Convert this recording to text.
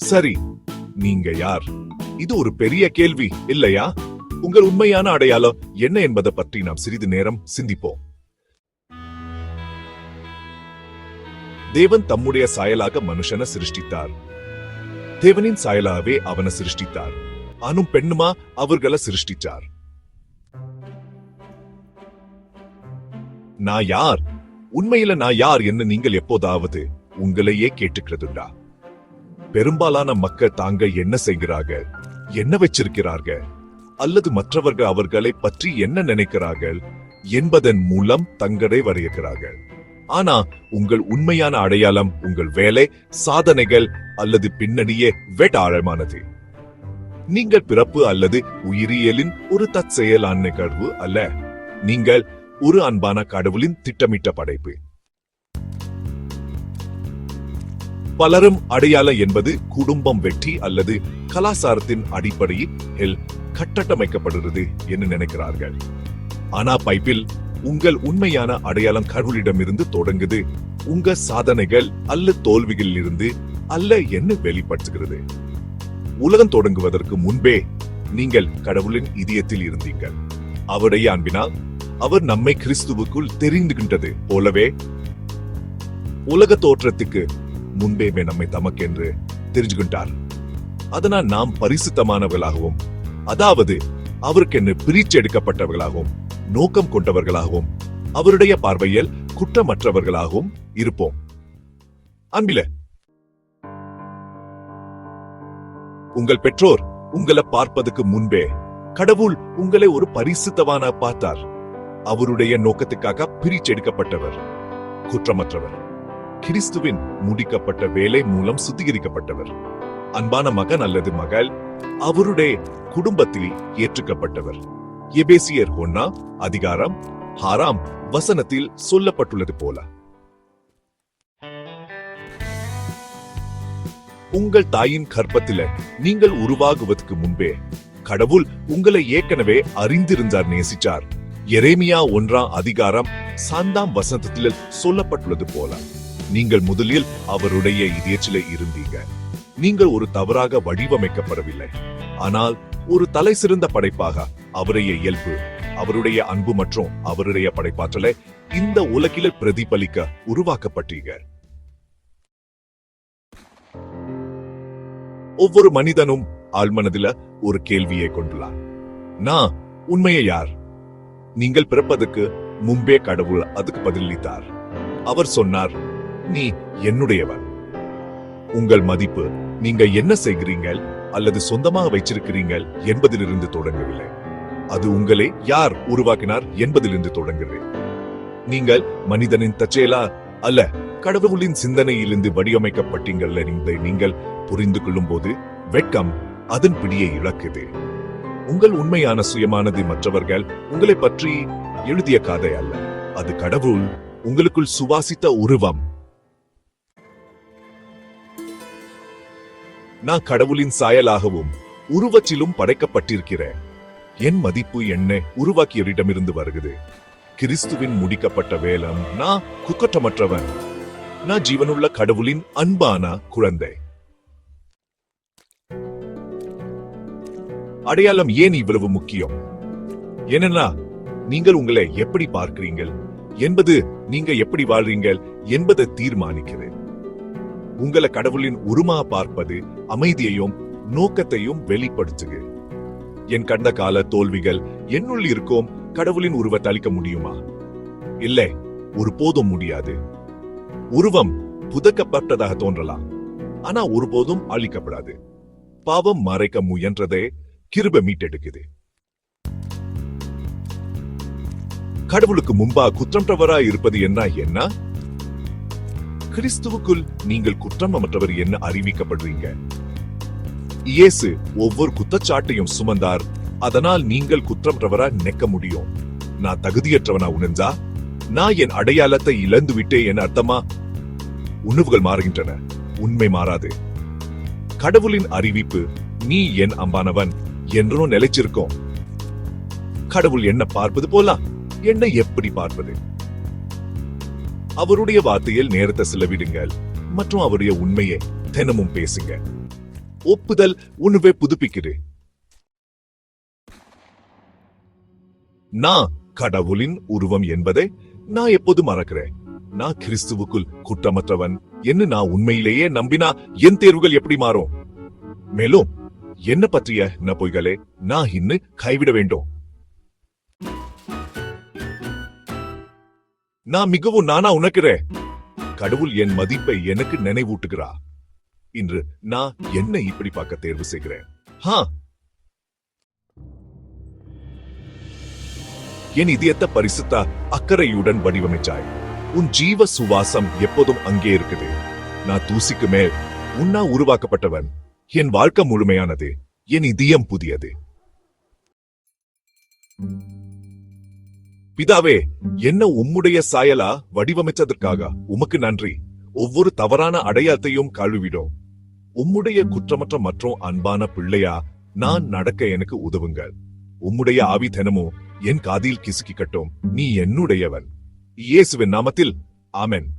சரி நீங்க யார்? இது ஒரு பெரிய கேள்வி இல்லையா? உங்கள் உண்மையான அடையாளம் என்ன என்பதை பற்றி நாம் சிறிது நேரம் சிந்திப்போம். தேவன் தம்முடைய சாயலாக மனுஷனை சிருஷ்டித்தார். தேவனின் சாயலாகவே அவனை சிருஷ்டித்தார். ஆணும் பெண்ணுமா அவர்களை சிருஷ்டிச்சார். நான் யார்? உண்மையில நான் யார் என்று நீங்கள் எப்போதாவது உங்களையே கேட்டுக்கிறதுண்டா? பெரும்பாலான மக்கள் தாங்க என்ன செய்கிறார்கள்? என்ன வச்சிருக்கிறார்கள்? அல்லது மற்றவர்கள் அவர்களை பற்றி என்ன நினைக்கிறார்கள்? என்பதன் மூலம் தங்களை வரையக்கிறார்கள் ஆனா உங்கள் உண்மையான அடையாளம் உங்கள் வேலை சாதனைகள் அல்லது பின்னணியே வெட் ஆழமானது நீங்கள் பிறப்பு அல்லது உயிரியலின் ஒரு தற்செயலான நிகழ்வு அல்ல. நீங்கள் ஒரு அன்பான கடவுளின் திட்டமிட்ட படைப்பு. பலரும் அடையாள என்பது குடும்பம் வெற்றி அல்லது கலாசாரத்தின் அடிப்படையில் கட்டமைக்கப்படுகிறது என்று நினைக்கிறார்கள். ஆனா பைப்பில் உங்கள் உண்மையான அடையாளம் கடவுளிடமிருந்து தொடங்குது. உங்க சாதனைகள் அல்ல தோல்விகளில் இருந்து அல்ல என்ன வெளிப்படுத்துகிறது. உலகம் தொடங்குவதற்கு முன்பே நீங்கள் கடவுளின் இதயத்தில் இருந்தீர்கள். அவருடைய அன்பினால் அவர் நம்மை கிறிஸ்துவுக்குள் தெரிந்துகின்றது போலவே உலக தோற்றத்துக்கு முன்பேவே நம்மை தமக்கென்று தெரிஞ்சுகின்றார் அதனால் நாம் பரிசுத்தமானவர்களாகவும் அதாவது அவருக்கென்று பிரிச்செடுக்கப்பட்டவர்களாகவும் நோக்கம் கொண்டவர்களாகவும் அவருடைய பார்வையில் குற்றமற்றவர்களாகவும் இருப்போம். அன்பில உங்கள் பெற்றோர் உங்களை பார்ப்பதற்கு முன்பே கடவுள் உங்களை ஒரு பரிசுத்தவான பார்த்தார். அவருடைய நோக்கத்துக்காக பிரிச்செடுக்கப்பட்டவர் குற்றமற்றவர். கிறிஸ்துவின் முடிக்கப்பட்ட வேலை மூலம் சுத்திகரிக்கப்பட்டவர். அன்பான மகன் அல்லது மகள் அவருடைய குடும்பத்தில் ஏற்றுக்கப்பட்டவர். எபேசியர் ஒன்னா அதிகாரம் ஹாராம் வசனத்தில் சொல்லப்பட்டுள்ளது போல. உங்கள் தாயின் கற்பத்தில நீங்கள் உருவாகுவதற்கு முன்பே கடவுள் உங்களை ஏற்கனவே அறிந்திருந்தார் நேசிச்சார். எரேமியா ஒன்றாம் அதிகாரம் சாந்தாம் வசந்தத்தில் சொல்லப்பட்டுள்ளது போல. நீங்கள் முதலில் அவருடைய இதயச்சில இருந்தீங்க. நீங்கள் ஒரு தவறாக வடிவமைக்கப்படவில்லை. ஆனால் ஒரு தலை சிறந்த படைப்பாக அவருடைய இயல்பு அவருடைய அன்பு மற்றும் அவருடைய படைப்பாற்றலை இந்த உலகில பிரதிபலிக்க உருவாக்கப்பட்டீங்க. ஒவ்வொரு மனிதனும் ஆழ்மனதில ஒரு கேள்வியை கொண்டுள்ளார் நான் உண்மையை யார்? நீங்கள் பிறப்பதற்கு முன்பே கடவுள் அதுக்கு பதிலளித்தார். அவர் சொன்னார் நீ என்னுடையவன். உங்கள் மதிப்பு நீங்க என்ன செய்கிறீங்கள் அல்லது சொந்தமாக வைச்சிருக்கிறீர்கள் என்பதிலிருந்து தொடங்கவில்லை. அது உங்களை யார் உருவாக்கினார் என்பதிலிருந்து தொடங்குகிறேன் நீங்கள் மனிதனின் தற்செயலா அல்ல கடவுளின் சிந்தனையிலிருந்து வடிவமைக்கப்பட்டீங்கள் என்பதை நீங்கள் புரிந்து கொள்ளும் போது வெட்கம் அதன் பிடியை இழக்குது. உங்கள் உண்மையான சுயமானது மற்றவர்கள் உங்களை பற்றி எழுதிய கதை அல்ல. அது கடவுள் உங்களுக்குள் சுவாசித்த உருவம். நான் கடவுளின் சாயலாகவும் உருவத்திலும் படைக்கப்பட்டிருக்கிறேன் என் மதிப்பு என்ன உருவாக்கியவரிடமிருந்து வருகிறது. கிறிஸ்துவின் முடிக்கப்பட்ட வேலம் நான் குக்கட்டமற்றவன். நான் ஜீவனுள்ள கடவுளின் அன்பான குழந்தை. அடையாளம் ஏன் இவ்வளவு முக்கியம்? என்னன்னா நீங்கள் உங்களை எப்படி பார்க்கிறீங்கள் என்பது நீங்க எப்படி வாழ்றீங்கள் என்பதை தீர்மானிக்கிறது. உங்களை கடவுளின் உருமா பார்ப்பது அமைதியையும் நோக்கத்தையும் வெளிப்படுத்துக என் கடந்த கால தோல்விகள் என்னுள் இருக்கும் கடவுளின் உருவத்தை அளிக்க முடியுமா? இல்லை ஒருபோதும் முடியாது. உருவம் புதக்கப்பட்டதாக தோன்றலாம் ஆனா ஒருபோதும் அழிக்கப்படாது. பாவம் மறைக்க முயன்றதே கிருப மீட்டெடுக்குது. கடவுளுக்கு முன்பா குற்றமற்றவராய் இருப்பது என்ன என்ன? கிறிஸ்துவுக்குள் நீங்கள் குற்றமற்றவர் என்ன அறிவிக்கப்படுறீங்க. இயேசு ஒவ்வொரு குத்தச்சாட்டையும் சுமந்தார். அதனால் நீங்கள் குற்றமற்றவரா நினைக்க முடியும். நான் தகுதியற்றவனா உணர்ந்தா? நான் என் அடையாளத்தை இழந்து விட்டேன் என் அர்த்தமா? உணவுகள் மாறுகின்றன. உண்மை மாறாது. கடவுளின் அறிவிப்பு நீ என் அம்பானவன் என்றும் நிலைச்சிருக்கோம் கடவுள் என்ன பார்ப்பது போலாம் என்ன எப்படி பார்ப்பது? அவருடைய வார்த்தையில் நேரத்தை செலவிடுங்கள். மற்றும் அவருடைய உண்மையை தினமும் பேசுங்க. ஒப்புதல் உணவை புதுப்பிக்குது. நான் கடவுளின் உருவம் என்பதை நான் எப்போது மறக்கிறேன்? நான் கிறிஸ்துவுக்குள் குற்றமற்றவன் என்ன நான் உண்மையிலேயே நம்பினா என் தேர்வுகள் எப்படி மாறும்? மேலும் என்ன பற்றிய ந பொய்களே நான் இன்னும் கைவிட வேண்டும். நான் மிகவும் நானா உணர்கிறேன். கடவுள் என் மதிப்பை எனக்கு நினைவூட்டுகிறா. இன்று நான் என்ன இப்படி பார்க்க தேர்வு செய்கிறேன்? ஹா! என் இதயத்தை பரிசுத்த அக்கறையுடன் வடிவமைச்சாய் உன் ஜீவ சுவாசம் எப்போதும் அங்கே இருக்குது. நான் தூசிக்கு மேல் உன்னா உருவாக்கப்பட்டவன். என் வாழ்க்கை முழுமையானது. என் இதயம் புதியது. பிதாவே என்ன உம்முடைய சாயலா வடிவமைச்சதற்காக உமக்கு நன்றி. ஒவ்வொரு தவறான அடையாளத்தையும் கழுவிடும் உம்முடைய குற்றமற்ற மற்றும் அன்பான பிள்ளையா நான் நடக்க எனக்கு உதவுங்கள். உம்முடைய ஆவி தினமும் என் காதில் கிசுக்கிக்கட்டும். நீ என்னுடையவன். இயேசுவின் நாமத்தில் ஆமென்.